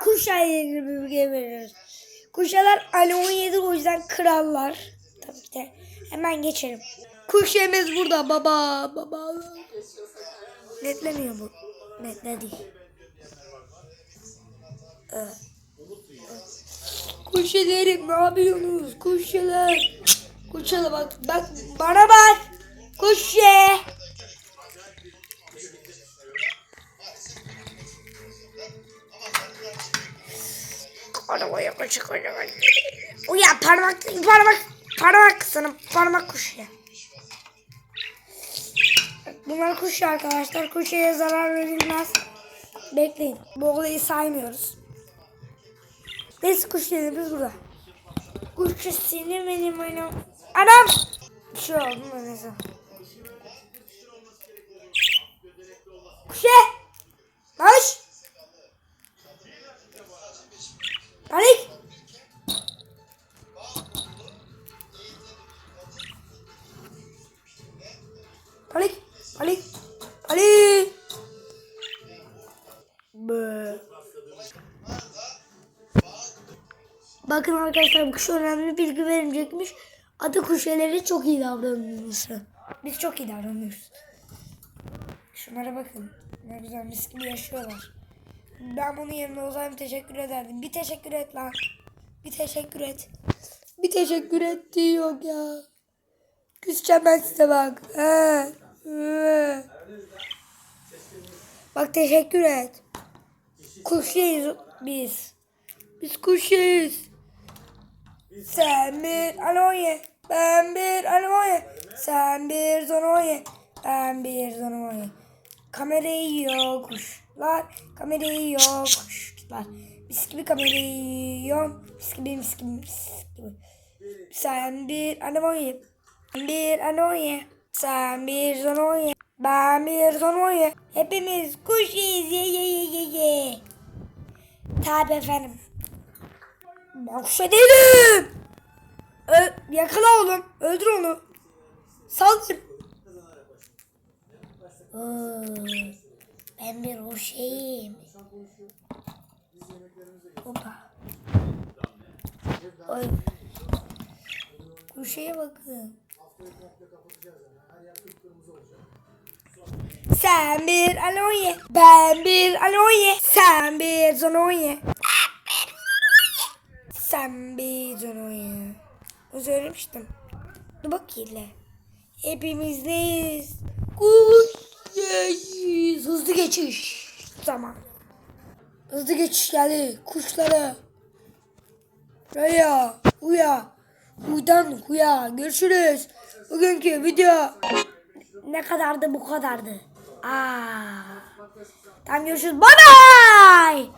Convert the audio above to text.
kuş ailesi geberir. Kuşalar Ali 17 o yüzden krallar. Tabii ki de. Hemen geçelim. Kuş yemez burada baba baba. Netlemiyor bu. Netle değil. Evet. Kuşelerim ne yapıyorsunuz? Kuşeler. Kuşele bak. Bak bana bak. Kuşe. Arabaya kaçık Uya parmak parmak parmak sana parmak kuşu. Bunlar kuş arkadaşlar. Kuşaya zarar verilmez. Bekleyin. Bu olayı saymıyoruz. Neyse kuş biz burada. Kuş seni benim benim. Anam! Bir şey oldu mu neyse. Kuşe! Baş! Panik! Panik! Panik! Panik! Bı. Bakın arkadaşlar kuş önemli bilgi verilecekmiş. Adı kuşeleri çok iyi davranılması. Biz çok iyi davranıyoruz. Şunlara bakın. Ne güzel mis gibi yaşıyorlar. Ben bunun yerine olsaydım teşekkür ederdim. Bir teşekkür et lan. Bir teşekkür et. Bir teşekkür ettiği yok ya. Küseceğim ben size bak. He. Bak teşekkür et. Kuşuyuz biz. Biz kuşuyuz. Sen bir aloye. Ben bir aloye. Sen bir zonoye. Ben bir zonoye. Kamerayı yiyor kuşlar. Kamerayı yiyor kuşlar. Mis gibi kamerayı yiyor. Mis gibi mis gibi mis gibi. Sen bir. Ben bir aloye. Sen bir zonoye. Ben bir zonoye. Hepimiz kuşuyuz. Ye ye ye ye ye. Tabi efendim. Kuş değilim. Ö yakala oğlum. Öldür onu. Saldır. Ben bir kuşayım. Hoppa. Oy. Kuşaya bakın. Sen bir aloye. Ben bir aloye. Sen bir zonoye. Sen bir zonoye. O söylemiştim. Dur bak ile. Hepimiz neyiz? Kuşayız. Hızlı geçiş. Tamam. Hızlı geçiş geldi. Kuşlara. Raya. Uya. Uydan huya. Görüşürüz. Bugünkü video ne kadardı bu kadardı. Aa. Tamam görüşürüz. Bye bye.